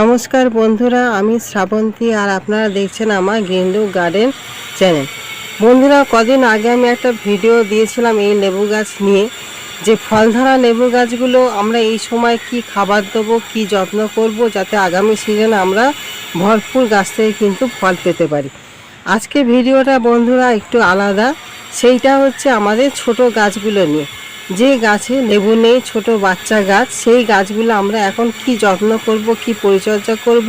নমস্কার বন্ধুরা, আমি শ্রাবন্তী আর আপনারা দেখছেন আমার গেন্দু গার্ডেন চ্যানেল। বন্ধুরা, কদিন আগে আমি একটা ভিডিও দিয়েছিলাম এই লেবু গাছ নিয়ে, যে ফল ধরা লেবু গাছগুলো আমরা এই সময় কি খাবার দেবো, কি যত্ন করব, যাতে আগামী সিজনে আমরা ভরপুর গাছ থেকে কিন্তু ফল পেতে পারি। আজকে ভিডিওটা বন্ধুরা একটু আলাদা, সেইটা হচ্ছে আমাদের ছোট গাছগুলো নিয়ে। যে গাছে লেবু নেই, ছোট বাচ্চা গাছ, সেই গাছগুলো আমরা এখন কি যত্ন করব, কি পরিচর্যা করব,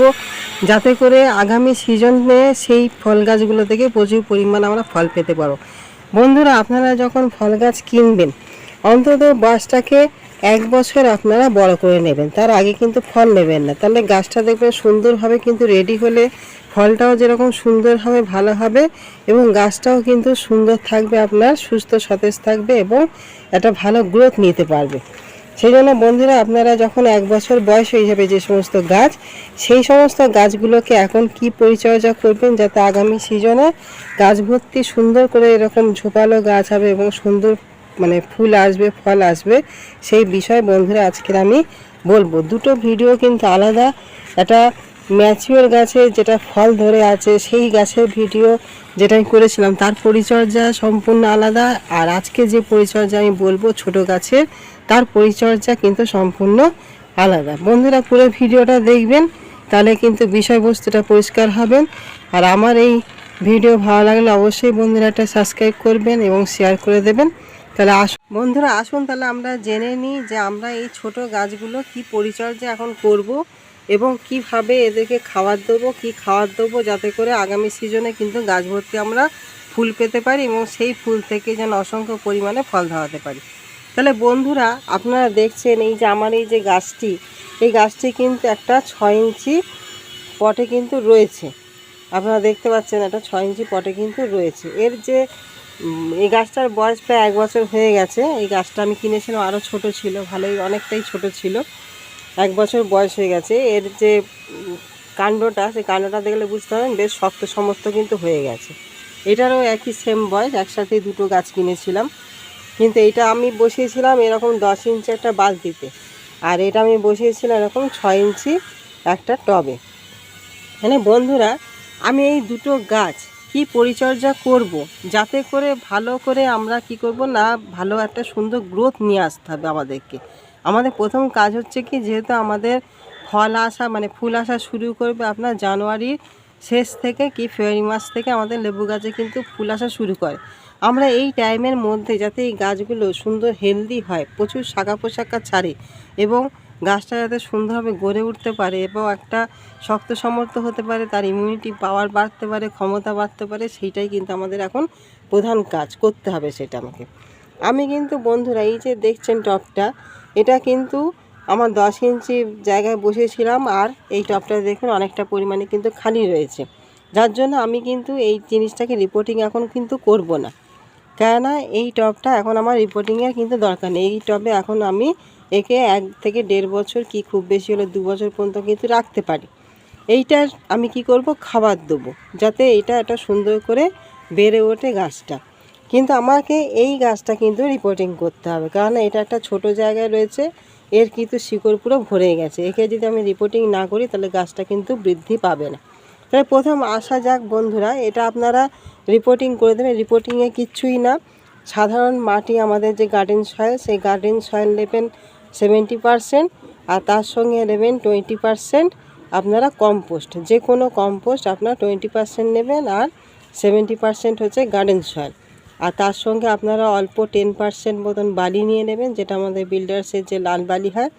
যাতে করে আগামী সিজনে সেই ফল গাছগুলো থেকে প্রচুর পরিমাণ আমরা ফল পেতে পারো। বন্ধুরা, আপনারা যখন ফল গাছ কিনবেন, অন্তত গাছটাকে এক বছর আপনারা বড় করে নেবেন। তার আগে কিন্তু ফল নেবেন না। তাহলে গাছটা দেখবেন সুন্দরভাবে কিন্তু রেডি হলে ফলটাও যেরকম সুন্দর হবে, ভালো হবে এবং গাছটাও কিন্তু সুন্দর থাকবে, আপনার সুস্থ সতেজ থাকবে এবং একটা ভালো গ্রোথ নিতে পারবে। সেই জন্য বন্ধুরা, আপনারা যখন এক বছর বয়স হয়ে যাবে যে সমস্ত গাছ, সেই সমস্ত গাছগুলোকে এখন কি পরিচর্যা করবেন যাতে আগামী সিজনে গাছ ভর্তি সুন্দর করে এরকম ঝোপালো গাছ হবে এবং সুন্দর মানে ফুল আসবে, ফল আসবে, সেই বিষয় বন্ধুরা আজকের আমি বলব। দুটো ভিডিও কিন্তু আলাদা। একটা ম্যাচিওর গাছে যেটা ফল ধরে আছে, সেই গাছের ভিডিও যেটা আমি করেছিলাম, তার পরিচর্যা সম্পূর্ণ আলাদা। আর আজকে যে পরিচর্যা আমি বলব ছোট গাছের, তার পরিচর্যা কিন্তু সম্পূর্ণ আলাদা। বন্ধুরা পুরো ভিডিওটা দেখবেন, তাহলে কিন্তু বিষয়বস্তুটা পরিষ্কার হবেন। আর আমার এই ভিডিও ভালো লাগলে অবশ্যই বন্ধুরা একটা সাবস্ক্রাইব করবেন এবং শেয়ার করে দেবেন। তাহলে আসুন বন্ধুরা আসুন তাহলে আমরা জেনে নিই যে আমরা এই ছোট গাছগুলো কি পরিচর্যা এখন করব এবং কীভাবে এদেরকে খাবার দেবো, কি খাবার দেবো যাতে করে আগামী সিজনে কিন্তু গাছ ভর্তি আমরা ফুল পেতে পারি এবং সেই ফুল থেকে যেন অসংখ্য পরিমাণে ফল ধরাতে পারি। তাহলে বন্ধুরা আপনারা দেখছেন এই যে আমার এই যে গাছটি, এই গাছটি কিন্তু একটা ছয় ইঞ্চি পটে কিন্তু রয়েছে। আপনারা দেখতে পাচ্ছেন একটা ছয় ইঞ্চি পটে কিন্তু রয়েছে। এর যে এই গাছটার বয়স প্রায় এক বছর হয়ে গেছে। এই গাছটা আমি কিনেছিলাম আরও ছোট ছিল, ভালোই, অনেকটাই ছোট ছিল। এক বছর বয়স হয়ে গেছে। এর যে কাণ্ডটা, সেই কাণ্ডটা দেখলে বুঝতে পারবেন, বেশ শক্ত সমস্ত কিন্তু হয়ে গেছে। এটারও একই সেম বয়স একসাথেই দুটো গাছ কিনেছিলাম। কিন্তু এটা আমি বসিয়েছিলাম এরকম দশ ইঞ্চি একটা বালতিতে। আর এটা আমি বসিয়েছিলাম এরকম ছয় ইঞ্চি একটা টবে। মানে বন্ধুরা, আমি এই দুটো গাছ কি পরিচর্যা করব? যাতে করে ভালো করে আমরা কি করব না, ভালো একটা সুন্দর গ্রোথ নিয়ে আসতে হবে আমাদেরকে। আমাদের প্রথম কাজ হচ্ছে কি, যেহেতু আমাদের ফল আসা মানে ফুল আসা শুরু করবে আপনার জানুয়ারির শেষ থেকে কি ফেব্রুয়ারি মাস থেকে আমাদের লেবু গাছে কিন্তু ফুল আসা শুরু করে। আমরা এই টাইমের মধ্যে যাতে এই গাছগুলো সুন্দর হেলদি হয়, প্রচুর শাখা পোশাকা ছাড়ে এবং গাছটা যাতে সুন্দরভাবে গড়ে উঠতে পারে এবং একটা শক্ত সমর্থ হতে পারে, তার ইমিউনিটি পাওয়ার বাড়তে পারে, ক্ষমতা বাড়তে পারে, সেইটাই কিন্তু আমাদের এখন প্রধান কাজ, করতে হবে সেটা আমাকে। আমি কিন্তু বন্ধুরা, এই যে দেখছেন টপটা, এটা কিন্তু আমার দশ ইঞ্চি জায়গায় বসেছিলাম আর এই টপটা দেখুন অনেকটা পরিমাণে কিন্তু খালি রয়েছে। যার জন্য আমি কিন্তু এই জিনিসটাকে রিপোর্টিং এখন কিন্তু করব না। কেননা এই টবটা এখন আমার রিপোর্টিংয়ের কিন্তু দরকার নেই। এই টবে এখন আমি একে এক থেকে দেড় বছর কি খুব বেশি হলে দু বছর পর্যন্ত কিন্তু রাখতে পারি। এইটার আমি কি করব? খাবার দেবো, যাতে এটা একটা সুন্দর করে বেড়ে ওঠে গাছটা। কিন্তু আমাকে এই গাছটা কিন্তু রিপোর্টিং করতে হবে, কারণ এটা একটা ছোট জায়গায় রয়েছে, এর কিন্তু শিকড় পুরো ভরে গেছে। একে যদি আমি রিপোর্টিং না করি, তাহলে গাছটা কিন্তু বৃদ্ধি পাবে না। তাহলে প্রথম আসা যাক বন্ধুরা, এটা আপনারা রিপোর্টিং করে দেবেন। রিপোর্টিংয়ে কিচ্ছুই না, সাধারণ মাটি আমাদের যে গার্ডেন সয়েল সেই গার্ডেন সয়েল নেবেন সেভেন্টি পারসেন্ট আর তার সঙ্গে নেবেন টোয়েন্টি পারসেন্ট আপনারা কম্পোস্ট যে কোনো কম্পোস্ট আপনারা টোয়েন্টি পারসেন্ট নেবেন আর সেভেন্টি পারসেন্ট হচ্ছে গার্ডেন সয়েল আর তার সঙ্গে আপনারা অল্প টেন পারসেন্ট মতন বালি নিয়ে নেবেন, যেটা আমাদের বিল্ডার্সের যে লাল বালি হয়,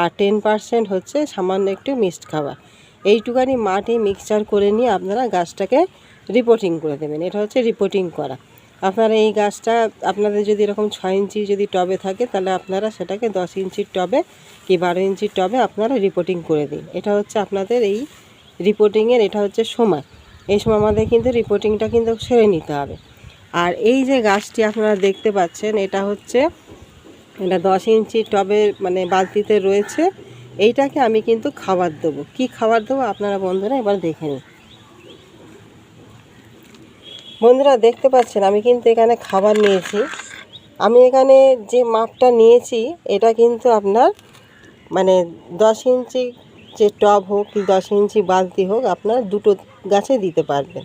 আর টেন পারসেন্ট হচ্ছে সামান্য একটু মিক্সড খাবার। এইটুকানি মাটি মিক্সচার করে নিয়ে আপনারা গাছটাকে রিপোর্টিং করে দেবেন। এটা হচ্ছে রিপোর্টিং করা। আপনারা এই গাছটা, আপনাদের যদি এরকম ছয় ইঞ্চি যদি টবে থাকে, তাহলে আপনারা সেটাকে দশ ইঞ্চির টবে কি বারো ইঞ্চির টবে আপনারা রিপোর্টিং করে দিন। এটা হচ্ছে আপনাদের এই রিপোর্টিংয়ের এটা হচ্ছে সময়। এই সময় আমাদের কিন্তু রিপোর্টিংটা কিন্তু সেরে নিতে হবে। আর এই যে গাছটি আপনারা দেখতে পাচ্ছেন, এটা হচ্ছে, এটা দশ ইঞ্চি টবে মানে বালতিতে রয়েছে। এইটাকে আমি কিন্তু খাবার দেবো। কি খাবার দেবো? আপনারা বন্ধুরা এবার দেখে নিন। বন্ধুরা দেখতে পাচ্ছেন, আমি কিন্তু এখানে খাবার নিয়েছি। আমি এখানে যে মাপটা নিয়েছি, এটা কিন্তু আপনার মানে দশ ইঞ্চি যে টব হোক কি দশ ইঞ্চি বালতি হোক, আপনার দুটো গাছে দিতে পারবেন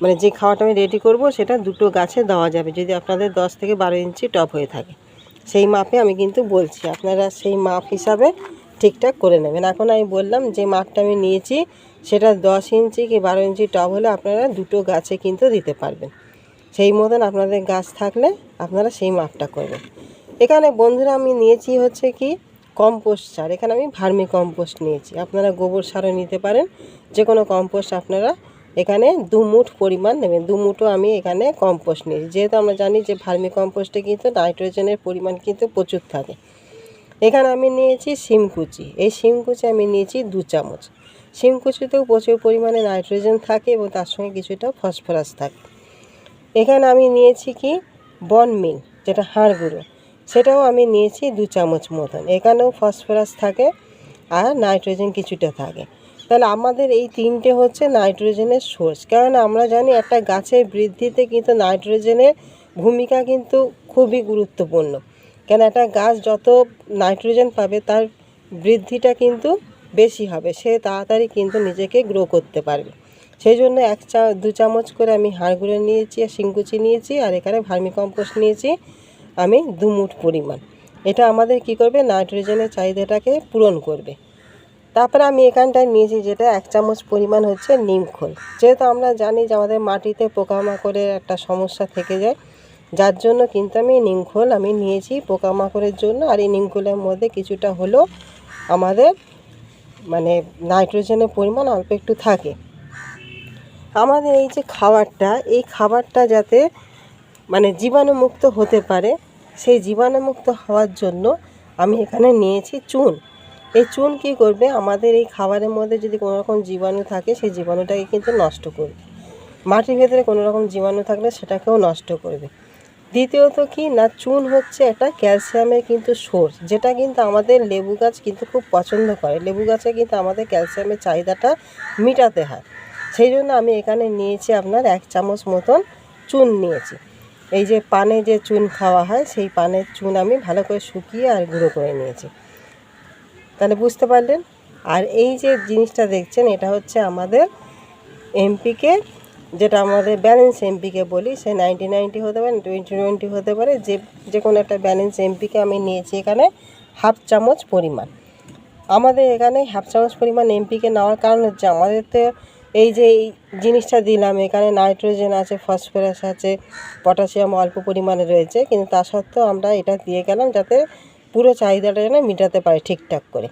মানে যে খাওয়াটা আমি রেডি করব, সেটা দুটো গাছে দেওয়া যাবে, যদি আপনাদের দশ থেকে বারো ইঞ্চি টব হয়ে থাকে। সেই মাপে আমি কিন্তু বলছি, আপনারা সেই মাপ হিসাবে ঠিকঠাক করে নেবেন। এখন আমি বললাম যে মাপটা আমি নিয়েছি, সেটা দশ ইঞ্চি কি বারো ইঞ্চি টব হলে আপনারা দুটো গাছে কিন্তু দিতে পারবেন। সেই মতন আপনাদের গাছ থাকলে আপনারা সেই মাপটা করবেন। এখানে বন্ধুরা আমি নিয়েছি হচ্ছে কি কম্পোস্ট সার। এখানে আমি ভার্মি কম্পোস্ট নিয়েছি। আপনারা গোবর সারও নিতে পারেন। যে কোনো কম্পোস্ট আপনারা এখানে দু মুঠ পরিমাণ নেবেন। দু মুঠও আমি এখানে কম্পোস্ট নিয়েছি। যেহেতু আমরা জানি যে ভার্মি কম্পোস্টে কিন্তু নাইট্রোজেনের পরিমাণ কিন্তু প্রচুর থাকে। এখানে আমি নিয়েছি শিমকুচি এই শিমকুচি আমি নিয়েছি দু চামচ। শিমকুচিতেও প্রচুর পরিমাণে নাইট্রোজেন থাকে এবং তার সঙ্গে কিছুটা ফসফরাস থাকে। এখানে আমি নিয়েছি কি? বন মিল, যেটা হাড় গুঁড়ো। সেটাও আমি নিয়েছি দু চামচ মতন। এখানেও ফসফরাস থাকে আর নাইট্রোজেন কিছুটা থাকে। তাহলে আমাদের এই তিনটে হচ্ছে নাইট্রোজেনের সোর্স। কারণ আমরা জানি একটা গাছের বৃদ্ধিতে কিন্তু নাইট্রোজেনের ভূমিকা কিন্তু খুবই গুরুত্বপূর্ণ। কেন একটা গাছ যত নাইট্রোজেন পাবে তার বৃদ্ধিটা কিন্তু বেশি হবে। সে তাড়াতাড়ি কিন্তু নিজেকে গ্রো করতে পারবে। সেই জন্য এক চা, দু চামচ করে আমি হাড় গুঁড়ো নিয়েছি আর শিংকুচি নিয়েছি আর এখানে ভার্মি কম্পোস্ট নিয়েছি আমি দু মুঠ পরিমাণ। এটা আমাদের কি করবে? নাইট্রোজেনের চাহিদাটাকে পূরণ করবে। তারপরে আমি এখানটায় নিয়েছি যেটা এক চামচ পরিমাণ হচ্ছে নিমখোল যেহেতু আমরা জানি যে আমাদের মাটিতে পোকামাকড়ের একটা সমস্যা থেকে যায় যার জন্য কিন্তু আমি নিমখোল আমি নিয়েছি পোকামাকড়ের জন্য। আর এই নিমখোলের মধ্যে কিছুটা হলেও আমাদের মানে নাইট্রোজেনের পরিমাণ অল্প একটু থাকে। আমাদের এই যে খাবারটা, এই খাবারটা যাতে মানে জীবাণুমুক্ত হতে পারে, সেই জীবাণুমুক্ত হওয়ার জন্য আমি এখানে নিয়েছি চুন। এই চুন কী করবে? আমাদের এই খাবারের মধ্যে যদি কোনো রকম জীবাণু থাকে, সেই জীবাণুটাকে কিন্তু নষ্ট করবে। মাটির ভেতরে কোনো রকম জীবাণু থাকলে সেটাকেও নষ্ট করবে। দ্বিতীয়ত কি না, চুন হচ্ছে একটা ক্যালসিয়ামের কিন্তু সোর্স, যেটা কিন্তু আমাদের লেবু গাছ কিন্তু খুব পছন্দ করে। লেবু গাছে কিন্তু আমাদের ক্যালসিয়ামের চাহিদাটা মেটাতে হয়। সেই জন্য আমি এখানে নিয়েছি আপনার এক চামচ মতন চুন নিয়েছি। এই যে পানে যে চুন খাওয়া হয়, সেই পানের চুন আমি ভালো করে শুকিয়ে আর গুঁড়ো করে নিয়েছি। তাহলে বুঝতে পারলেন? আর এই যে জিনিসটা দেখছেন, এটা হচ্ছে আমাদের এমপিকে যেটা আমাদের ব্যালেন্স এমপিকে বলি, সে নাইনটি নাইনটি হতে পারে টোয়েন্টি টোয়েন্টি হতে পারে, যে যে কোনো একটা ব্যালেন্স এমপিকে আমি নিয়েছি এখানে হাফ চামচ পরিমাণ। আমাদের এখানে হাফ চামচ পরিমাণ এমপিকে নেওয়ার কারণ হচ্ছে আমাদের তো এই যে এই জিনিসটা দিলাম, এখানে নাইট্রোজেন আছে ফসফরাস আছে পটাশিয়াম অল্প পরিমাণে রয়েছে, কিন্তু তা সত্ত্বেও আমরা এটা দিয়ে গেলাম যাতে পুরো চাহিদাটা যেন মেটাতে পারে ঠিকঠাক করে।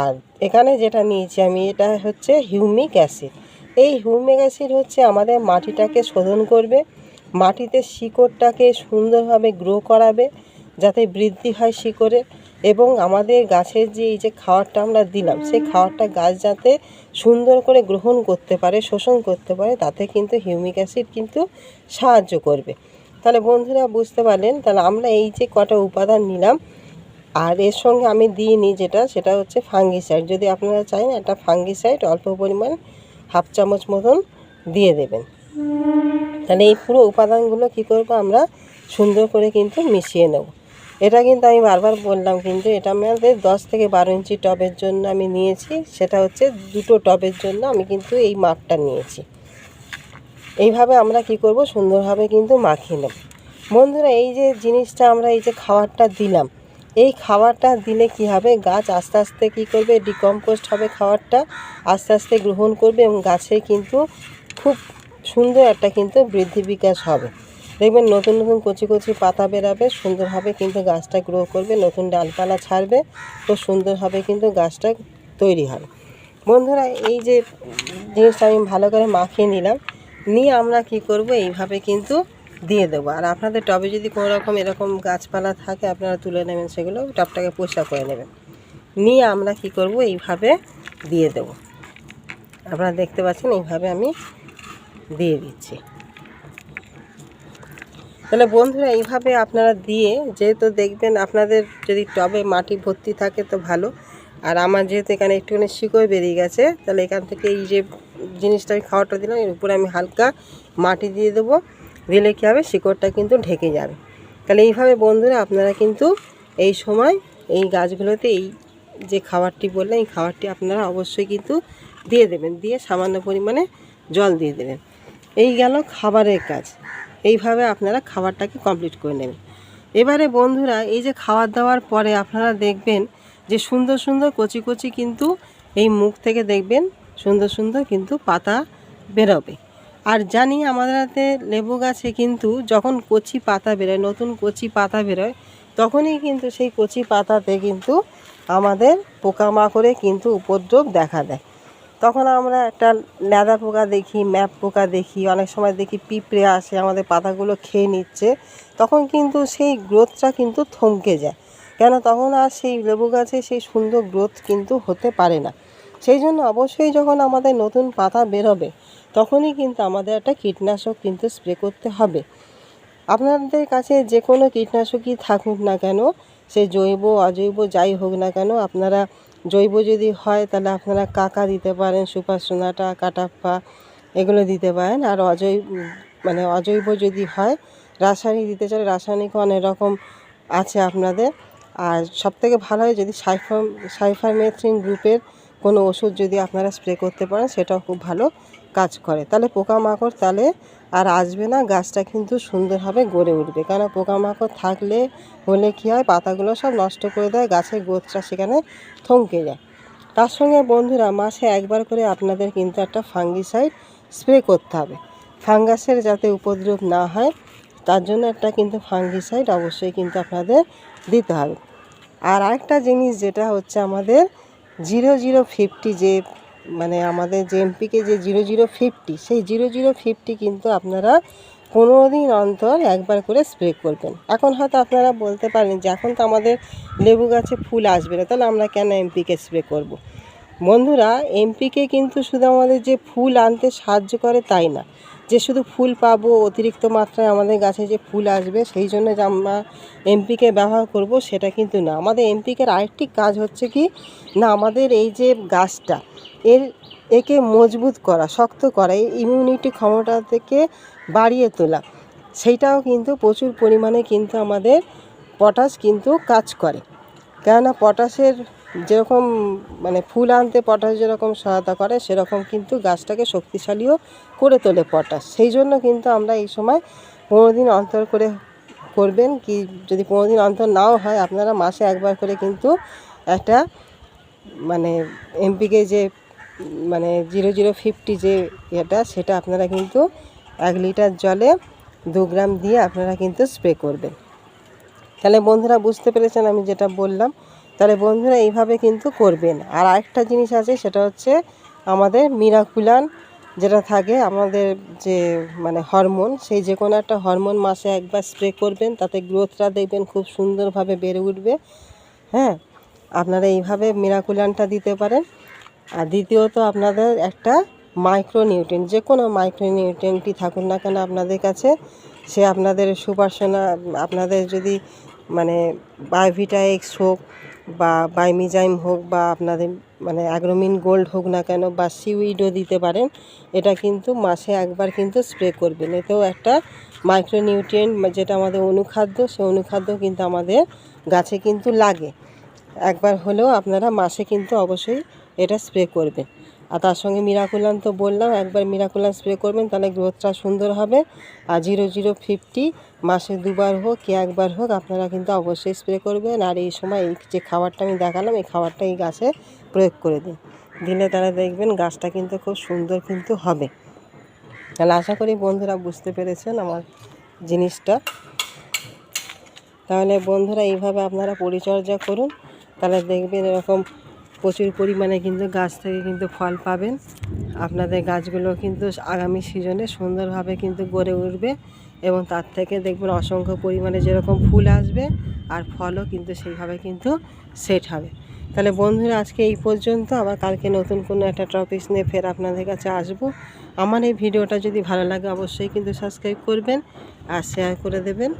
আর এখানে যেটা নিয়েছি আমি, এটা হচ্ছে হিউমিক অ্যাসিড এই হিউমিক অ্যাসিড হচ্ছে আমাদের মাটিটাকে শোধন করবে। মাটিতে শিকড়টাকে সুন্দরভাবে গ্রো করাবে যাতে বৃদ্ধি হয় শিকড়ে। এবং আমাদের গাছের যে এই যে খাবারটা আমরা দিলাম সেই খাবারটা গাছ যাতে সুন্দর করে গ্রহণ করতে পারে শোষণ করতে পারে তাতে কিন্তু হিউমিক অ্যাসিড কিন্তু সাহায্য করবে। তাহলে বন্ধুরা বুঝতে পারলেন তাহলে আমরা এই যে কটা উপাদান নিলাম আর এর সঙ্গে আমি দিইনি যেটা সেটা হচ্ছে ফাঙ্গিসাইড যদি আপনারা চান একটা ফাঙ্গিসাইড অল্প পরিমাণ হাফ চামচ মতন দিয়ে দেবেন। তাহলে এই পুরো উপাদানগুলো কী করব আমরা? সুন্দর করে কিন্তু মিশিয়ে নেব। এটা কিন্তু আমি বারবার বললাম কিন্তু এটা আমাদের দশ থেকে বারো ইঞ্চি টবের জন্য আমি নিয়েছি। সেটা হচ্ছে দুটো টবের জন্য আমি কিন্তু এই মাপটা নিয়েছি। এইভাবে আমরা কি করব? সুন্দরভাবে কিন্তু মাখিয়ে নেব। বন্ধুরা, এই যে জিনিসটা আমরা এই যে খাবারটা দিলাম এই খাবারটা দিলে কি হবে? গাছ আস্তে আস্তে কি করবে? ডিকম্পোস্ট হবে খাবারটা আস্তে আস্তে গ্রহণ করবে এবং গাছে কিন্তু খুব সুন্দর একটা কিন্তু বৃদ্ধি বিকাশ হবে। দেখবেন নতুন নতুন কচি কচি পাতা বেরাবে, সুন্দরভাবে কিন্তু গাছটা গ্রো করবে, নতুন ডালপালা ছাড়বে, তো সুন্দরভাবে কিন্তু গাছটা তৈরি হবে। বন্ধুরা, এই যে জিনিসটা আমি ভালো করে মাখিয়ে নিলাম, নিয়ে আমরা কি করব? এইভাবে কিন্তু দিয়ে দেবো। আর আপনাদের টবে যদি কোনো রকম এরকম গাছপালা থাকে, আপনারা তুলে নেবেন সেগুলো, টবটাকে পরিষ্কার করে নেবেন। নিয়ে আমরা কি করব, এইভাবে দিয়ে দেবো। আপনারা দেখতে পাচ্ছেন, এইভাবে আমি দিয়ে দিচ্ছি। তাহলে বন্ধুরা, এইভাবে আপনারা দিয়ে, যেহেতু দেখবেন আপনাদের যদি টবে মাটি ভর্তি থাকে তো ভালো। আর আমার যেহেতু এখানে একটুখানি শিকড় বেরিয়ে গেছে, তাহলে এখান থেকে এই যে জিনিসটা আমি খাওয়াটা দিলাম, এর উপরে আমি হালকা মাটি দিয়ে দেবো। দিলে কী হবে? শিকড়টা কিন্তু ঢেকে যাবে। তাহলে এইভাবে বন্ধুরা আপনারা কিন্তু এই সময় এই গাছগুলোতে এই যে খাবারটি বললাম এই খাবারটি আপনারা অবশ্যই কিন্তু দিয়ে দেবেন। দিয়ে সামান্য পরিমাণে জল দিয়ে দেবেন। এই গেল খাবারের কাজ। এইভাবে আপনারা খাবারটাকে কমপ্লিট করে নেবেন। এবারে বন্ধুরা এই যে খাবার দাওয়ার পরে আপনারা দেখবেন যে সুন্দর সুন্দর কচি কচি কিন্তু এই মুখ থেকে দেখবেন সুন্দর সুন্দর কিন্তু পাতা বেরোবে। আর জানি আমাদের হাতে লেবু গাছে কিন্তু যখন কচি পাতা বেরোয়, নতুন কচি পাতা বেরোয়, তখনই কিন্তু সেই কচি পাতাতে কিন্তু আমাদের পোকামাকড়ে কিন্তু উপদ্রব দেখা দেয়। তখন আমরা একটা লেদা পোকা দেখি, ম্যাপ পোকা দেখি, অনেক সময় দেখি পিঁপড়ে আসে, আমাদের পাতাগুলো খেয়ে নিচ্ছে, তখন কিন্তু সেই গ্রোথটা কিন্তু থমকে যায়। কেন? তখন আর সেই লেবু গাছে সেই সুন্দর গ্রোথ কিন্তু হতে পারে না। সেই জন্য অবশ্যই যখন আমাদের নতুন পাতা বেরোবে তখনই কিন্তু আমাদের একটা কীটনাশক কিন্তু স্প্রে করতে হবে। আপনাদের কাছে যে কোনো কীটনাশকই থাকুক না কেন, সে জৈব, অজৈব যাই হোক না কেন, আপনারা জৈব যদি হয় তাহলে আপনারা কাকা দিতে পারেন, সুপার সোনাটা, কাটাপ্পা এগুলো দিতে পারেন। আর অজৈব মানে অজৈব যদি হয়, রাসায়নিক দিতে চাই রাসায়নিক অনেক রকম আছে আপনাদের। আর সবথেকে ভালো হয় যদি সাইফার, সাইফারমেথ্রিন গ্রুপের কোনো ওষুধ যদি আপনারা স্প্রে করতে পারেন, সেটাও খুব ভালো। কাজ করে। তাহলে পোকামাকড় তাহলে আর আসবে না, গাছটা কিন্তু সুন্দরভাবে গড়ে উঠবে। কেন পোকামাকড় থাকলে, হলে কী হয়, পাতাগুলো সব নষ্ট করে দেয়, গাছের গোছটা সেখানে থমকে যায়। তার সঙ্গে বন্ধুরা, মাসে একবার করে আপনাদের কিন্তু একটা ফাঙ্গিসাইড স্প্রে করতে হবে। ফাঙ্গাসের যাতে উপদ্রব না হয়, তার জন্য একটা কিন্তু ফাঙ্গিসাইড অবশ্যই কিন্তু আপনাদের দিতে হবে। আর আরেকটা জিনিস যেটা হচ্ছে আমাদের, জিরো জিরো ফিফটি যে মানে আমাদের যে এমপিকে যে জিরো জিরো ফিফটি সেই জিরো জিরো ফিফটি কিন্তু আপনারা পনেরো দিন অন্তর একবার করে স্প্রে করবেন এখন হয়তো আপনারা বলতে পারেন যে এখন তো আমাদের লেবু গাছে ফুল আসবে না, তাহলে আমরা কেন এমপিকে স্প্রে করব। বন্ধুরা এমপিকে কিন্তু শুধু আমাদের যে ফুল আনতে সাহায্য করে তাই না যে শুধু ফুল পাবো, অতিরিক্ত মাত্রায় আমাদের গাছে যে ফুল আসবে, সেই জন্য যে আমরা এমপিকে ব্যবহার করব, সেটা কিন্তু না। আমাদের এমপিকের আরেকটি কাজ হচ্ছে কি, না, আমাদের এই যে গাছটা, এর, একে মজবুত করা, শক্ত করা, এই ইমিউনিটি ক্ষমতা থেকে বাড়িয়ে তোলা, সেইটাও কিন্তু প্রচুর পরিমাণে কিন্তু আমাদের পটাশ কিন্তু কাজ করে। কেননা পটাশের যেরকম মানে ফুল আনতে পটাশ যেরকম সহায়তা করে, সেরকম কিন্তু গাছটাকে শক্তিশালীও করে তোলে পটাশ। সেই জন্য কিন্তু আমরা এই সময় পনেরো দিন অন্তর করে করবেন কি, যদি পনেরো দিন অন্তর নাও হয়, আপনারা মাসে একবার করে কিন্তু একটা মানে এমপিকে যে মানে জিরো জিরো ফিফটি যে এটা সেটা আপনারা কিন্তু এক লিটার জলে দু গ্রাম দিয়ে আপনারা কিন্তু স্প্রে করবেন। তাহলে বন্ধুরা বুঝতে পেরেছেন আমি যেটা বললাম। তাহলে বন্ধুরা এইভাবে কিন্তু করবেন। আর আরেকটা জিনিস আছে, সেটা হচ্ছে আমাদের মিরাকুলান যেটা থাকে, আমাদের যে মানে হরমোন সেই যে কোনো একটা হরমোন মাসে একবার স্প্রে করবেন, তাতে গ্রোথটা দেখবেন খুব সুন্দরভাবে বেড়ে উঠবে। হ্যাঁ আপনারা এইভাবে মিরাকুলানটা দিতে পারেন। আর দ্বিতীয়ত আপনাদের একটা মাইক্রোনিউট্রেন যে কোনো মাইক্রোনিউট্রেনটি থাকুন না কেন আপনাদের কাছে, সে আপনাদের সুপারসোনা আপনাদের যদি মানে বায়োভিটা এক্স হোক বা বাইমিজাইম হোক বা আপনাদের মানে অ্যাগ্রোমিন গোল্ড হোক না কেন বা সিউইডও দিতে পারেন, এটা কিন্তু মাসে একবার কিন্তু স্প্রে করবেন। এতেও একটা মাইক্রোনিউট্রিয়েন্ট যেটা আমাদের অনুখাদ্য, সে অনুখাদ্য কিন্তু আমাদের গাছে কিন্তু লাগে। একবার হলেও আপনারা মাসে কিন্তু অবশ্যই এটা স্প্রে করবেন। আর তার সঙ্গে মিরাকুলান তো বললাম, একবার মিরাকুলান স্প্রে করবেন, তাহলে গ্রোথটা সুন্দর হবে। আর জিরো জিরো ফিফটি, মাসে দুবার হোক কি একবার হোক, আপনারা কিন্তু অবশ্যই স্প্রে করবেন। আর এই সময় এই যে খাবারটা আমি দেখালাম, এই খাবারটা এই গাছে প্রয়োগ করে দিন। দিলে তারা দেখবেন গাছটা কিন্তু খুব সুন্দর কিন্তু হবে। তাহলে আশা করি বন্ধুরা বুঝতে পেরেছেন আমার জিনিসটা। তাহলে বন্ধুরা এইভাবে আপনারা পরিচর্যা করুন, তাহলে দেখবেন এরকম প্রচুর পরিমাণে কিন্তু গাছ থেকে কিন্তু ফল পাবেন। আপনাদের গাছগুলো কিন্তু আগামী সিজনে সুন্দরভাবে কিন্তু গড়ে উঠবে এবং তার থেকে দেখবেন অসংখ্য পরিমাণে যেরকম ফুল আসবে আর ফলও কিন্তু সেইভাবে কিন্তু সেট হবে। তাহলে বন্ধুরা, আজকে এই পর্যন্ত। আবার কালকে নতুন কোনো একটা টপিক নিয়ে ফের আপনাদের কাছে আসব। আমার এই ভিডিওটা যদি ভালো লাগে অবশ্যই কিন্তু সাবস্ক্রাইব করবেন আর শেয়ার করে দেবেন।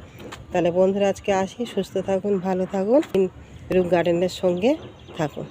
তাহলে বন্ধুরা, আজকে আসি। সুস্থ থাকুন, ভালো থাকুন। রূপ গার্ডেনের সঙ্গে থাকুন।